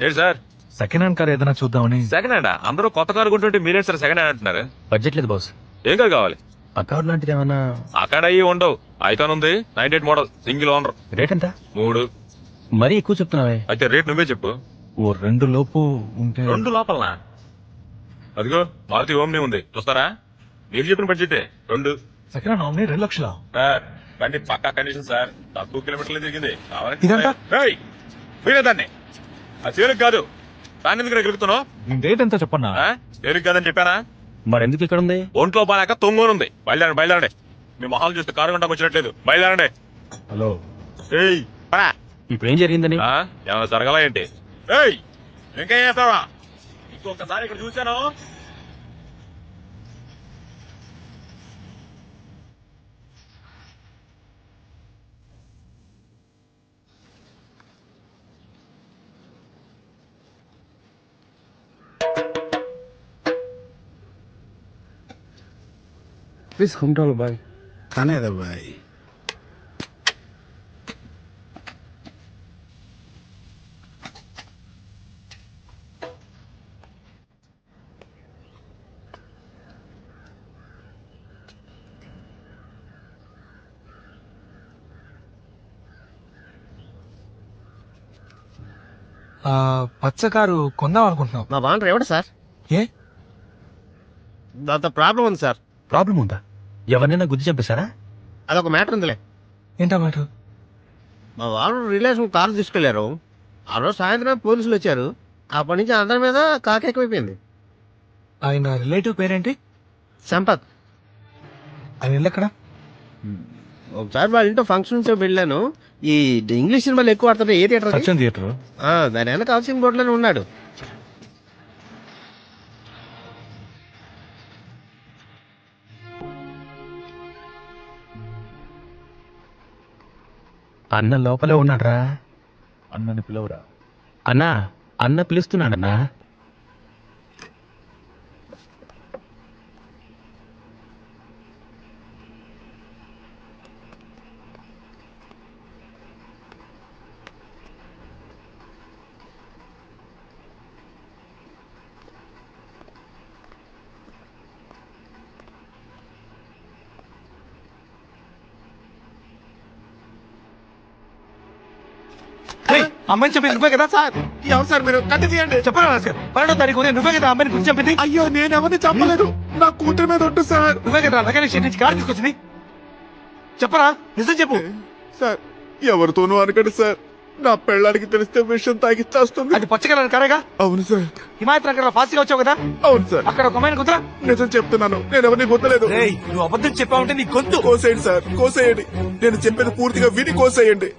ఏంటి sir? Second hand car ఏదైనా చూద్దామని. సెకండ్ హ్యాండ్ అందరూ కొత్త కారు కొంటుంటే మీరేంటి సార్ సెకండ్ హ్యాండ్ అంటున్నారు? బడ్జెట్ లేదు బాస్. ఏం కారు కావాలి? ఆ కార్ లాంటిది ఏమన్నా? అక్కడ అయ్యి ఉండవు. ఐకాన్ ఉంది ninety eight model single owner. Rate ఎంత? మూడు. మరీ ఎక్కువ చెప్తున్నావే. అయితే రేట్ నువ్వే చెప్పు. ఓ రెండు లోపు ఉంటే రెండు లోపలనా? అదిగో మారుతి ఓమ్ని ఉంది. చూస్తారా? మీరు చెప్పిన బడ్జెట్. రెండు. సెకండ్ హ్యాండ్ అవునే రెండు లక్షల? బండి పక్కా కండిషన్ సార్. తక్కువ కిలోమీటర్లు తిరిగింది? ఏయ్, పోయినా దాన్ని. ఆ చేరుకు కాదు. దాన్ని ఎందుకు ఎగురుతున్నావు రేట్ ఎంత చెప్పన్నా. చేరుకు కాదని చెప్పానా? మరి ఎందుకు ఇక్కడ ఉంది? ఒంట్లో బాగాక తొంగోనుంది. బయలుదేరండి బయలుదేరండి. మీ మొహాలు చూస్తే కారు గంటకు వచ్చినట్లేదు. బయలుదేరండి. హలో. ఏయ్ పరా. ఇప్పుడు ఏం జరిగిందని ఏమైనా జరగలా ఏంటి? ఏయ్ ఇంకేం చేస్తావా? ఇంకొకసారి ఇక్కడ చూశాను? తీసుకుంటాడు బాయ్ కానేదా బాయ్ పచ్చ కారు కొందాం అనుకుంటున్నాం నా బాగుంటారు ఎవడు సార్. ఏ? దాంతో ప్రాబ్లం ఉంది సార్. ప్రాబ్లం ఉందా? ఎవరినైనా గుద్ది చంపేశారా? అదొక మ్యాటర్ ఉందిలే. ఏంటా మాట మా వాళ్ళు రిలేషన్ కారు తీసుకెళ్ళారు. ఆ రోజు సాయంత్రం పోలీసులు వచ్చారు. అప్పటి నుంచి అందరి మీద కాకి ఎక్కువైపోయింది ఆయన రిలేటివ్ పేరేంటి? సంపత్. ఆయన ఇల్లు ఎక్కడ? ఒకసారి వాళ్ళ ఇంట్లో ఫంక్షన్స్ వెళ్ళాను. ఈ ఇంగ్లీష్ సినిమాలు ఎక్కువ ఆడుతుంటే ఏ థియేటర్ థియేటర్. ఆ, దాని వెనక హౌసింగ్ బోర్డులోనే ఉన్నాడు. అన్న లోపలే ఉన్నాడ్రా. అన్నని పిలవరా? అన్నా అన్న పిలుస్తున్నాడన్నా. అమ్మాయిని చంపింది నువ్వే కదా? సార్. ఎవరు సార్ మీరు కట్టి తీయండి. చెప్పరా రాజు పన్నెండో తారీఖు ఉదయం నువ్వే కదా అమ్మాయిని గురించి చంపింది? అయ్యో నేను ఎవరిని చంపలేదు. నా కూతురు మీద ఒట్టు సార్. నువ్వే కదా షెడ్ నుంచి కారు తీసుకొచ్చింది? చెప్పరా నిజం చెప్పు. సార్ ఎవరితోనూ అనకండి సార్. నా పెళ్ళానికి తెలిస్తే విషయం తాగి చేస్తుంది. అది పచ్చ కలర్ కారేగా? అవును సార్. హిమాయత్ నగర్లో ఫాస్ట్గా వచ్చావు కదా? అవును సార్. అక్కడ ఒక అమ్మాయిని కుదరా నిజం చెప్తున్నాను. నేను ఎవరిని గుర్తలేదు నువ్వు అబద్ధం చెప్పావంటే నీ గొంతు. కోసేయండి సార్ కోసేయండి. నేను చెప్పేది పూర్తిగా విని కోసేయండి.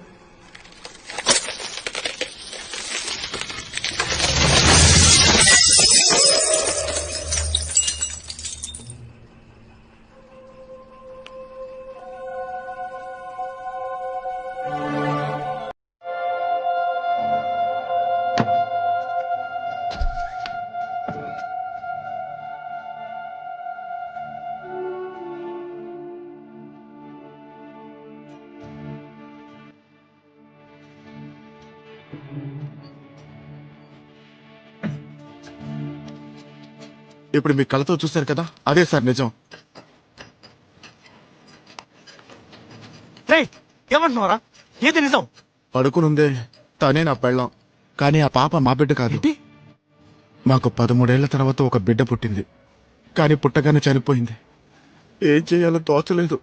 ఇప్పుడు మీ కళ్ళతో చూశారు కదా? అదే సార్ నిజం. రేయ్ ఏమంటున్నావురా? ఏది నిజం? పడుకునుందే తనే నా పెళ్ళం. కానీ ఆ పాప మా బిడ్డ కాదు. మాకు పదమూడేళ్ళ తర్వాత ఒక బిడ్డ పుట్టింది. కానీ పుట్టగానే చనిపోయింది. ఏం చేయాలో తోచలేదు.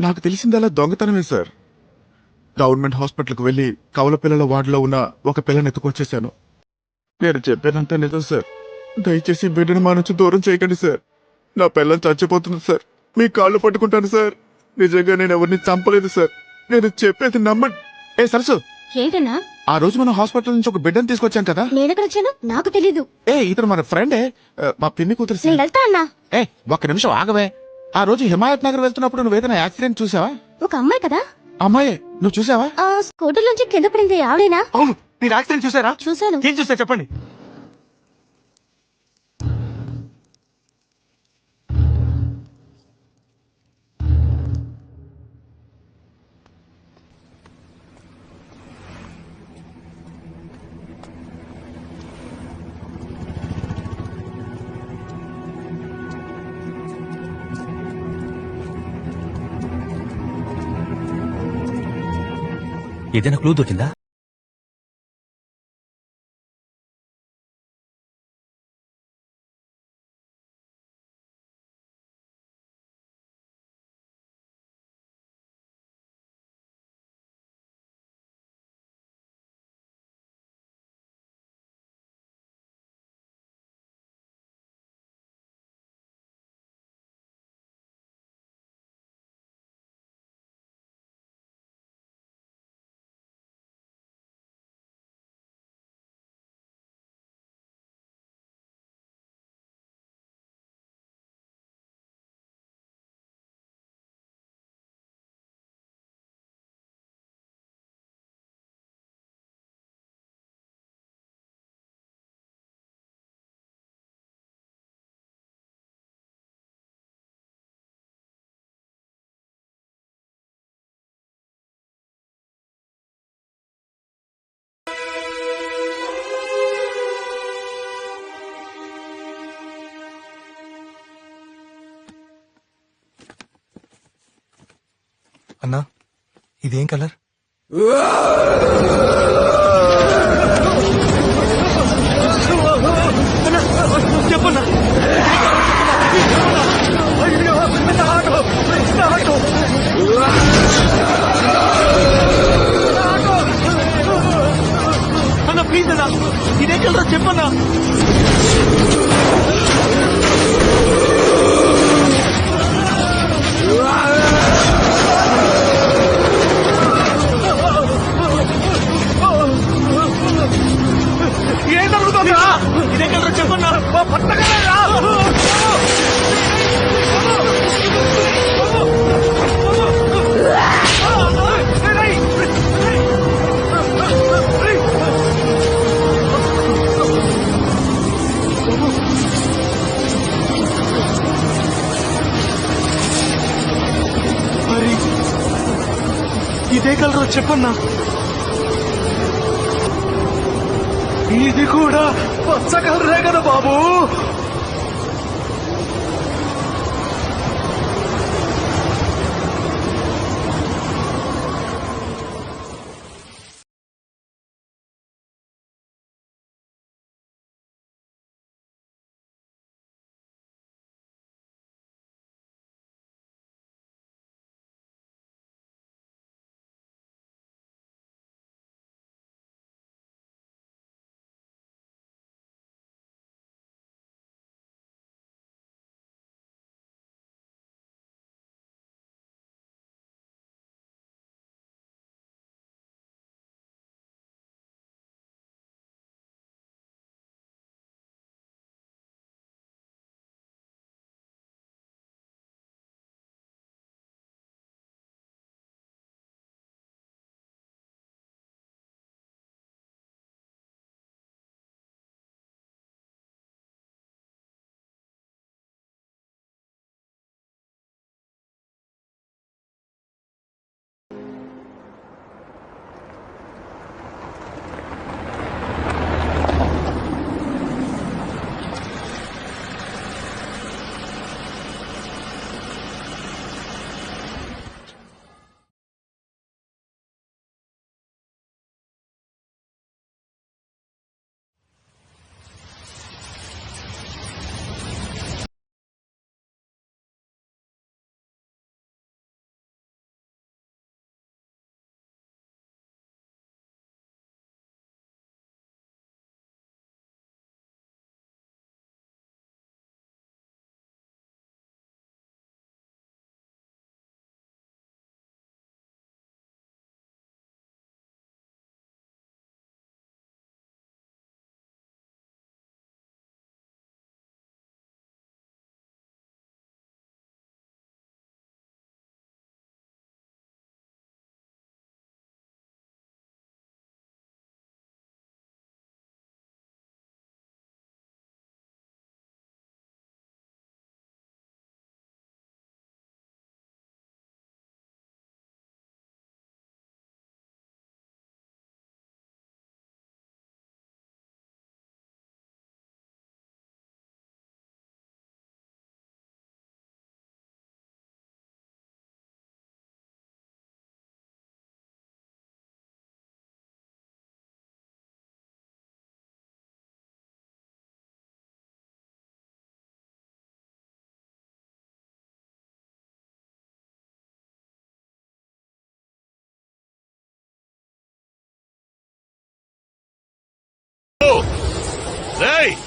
నాకు తెలిసిందల్లా దొంగతనమే సార్. గవర్నమెంట్ హాస్పిటల్కి వెళ్ళి కవల పిల్లల వార్డులో ఉన్న ఒక పిల్లని ఎత్తుకొచ్చేసాను. నేను చెప్పేదంతా నిజం సార్. దయచేసి బిడ్డను మా నుంచి దూరం చేయకండి సార్. నా పిల్లని చచ్చిపోతుంది సార్. మీ కాళ్ళు పట్టుకుంటాను సార్. నిజంగా నేను ఎవరిని చంపలేదు సార్. నేను చెప్పేది నమ్మండి ఏ సరసు! ఏంటన్నా? ఆ రోజు మనం హాస్పిటల్ నుంచి ఒక బిడ్డను తీసుకొచ్చాం కదా? నేనెక్కడ వచ్చాను నాకు తెలీదు. ఏ ఇతను మన ఫ్రెండే. ఆ, మా పిన్ని కూతురు నేను సార్. వెళ్తా అన్నా. ఏ ఒక్క నిమిషం ఆగవే. ఆ రోజు హిమాయత్ నగర్ వెళ్తున్నప్పుడు నువ్వు ఏదైనా యాక్సిడెంట్ చూసావా? ఒక అమ్మాయి కదా? అమ్మాయి. నువ్వు చూసావా? ఆ స్కూటర్ నుంచి కింద పడింది ఆవిడేనా? అవును. మీరు యాక్సిడెంట్ చూసారా? చూశాను. ఏం చూసా చెప్పండి. ఏదైనా క్లూ దొరికిందా? అన్నా ఇదేం కలర్? చెప్పన్నా అన్న ప్లీజ్ అన్న ఇదే కలరా చెప్పన్నా. జరుగుతుందా ఇదే కలరా చెప్పన్నా పట్టగలరా మరి ఇదే కలరు చెప్పన్నా? ఇది కూడా పచ్చకర్రే కదా బాబు. Hey!